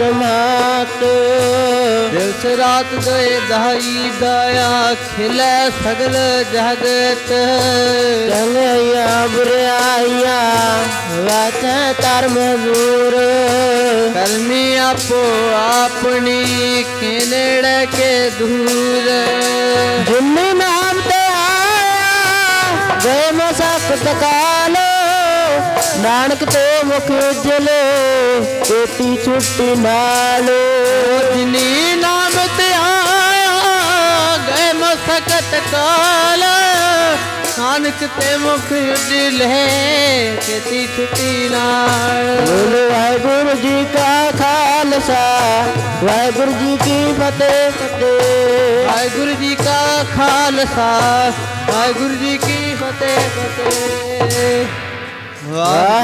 ਸਮਾਤ ਦਿਵਸ ਰਾਤ ਦੋਏ ਦਹਾਈ ਦਾਇਆ ਖਿਲੇ ਸਗਲ ਜਗਤ। ਚੰਗਿਆ ਬੁਰਾਈਆਂ ਵਾਚੈ ਧਰਮ ਦੂਰ ਕਰਮੀ ਆਪੋ ਆਪਣੀ ਕਿਨੜ ਕੇ ਦੂਰ। ਜਿਨੇ ਨਾਮ ਤੇ ਆਇਆ, ਗਏ ਮਸਾ ਕਾਲ। ਨਾਨਕ ਤੇ ਮੁਖ ਉਜਲੇ ਤੇਤੀ ਛੁੱਟੀ ਨਾਲ। ਜਿਨੀ ਨਾਮ ਤੇ ਆਇਆ ਗਏ ਮਸਕਤ ਕਾਲ। ਨਾਨਕ ਤੇ ਮੁਖ ਉਜਲੇ ਕੀਤੀ ਛੁੱਟੀ ਨਾਲ। ਬੋਲੋ ਵਾਹਿਗੁਰੂ ਜੀ ਕਾ ਖਾਲਸਾ ਵਾਹਿਗੁਰੂ ਜੀ ਕੀ ਫਤਿਹ। ਫਤਿਹ ਵਾਹਿਗੁਰੂ ਜੀ ਕਾ ਖਾਲਸਾ ਵਾਹਿਗੁਰੂ ਜੀ ਕੀ ਫਤਿਹ ਫਤਿਹ।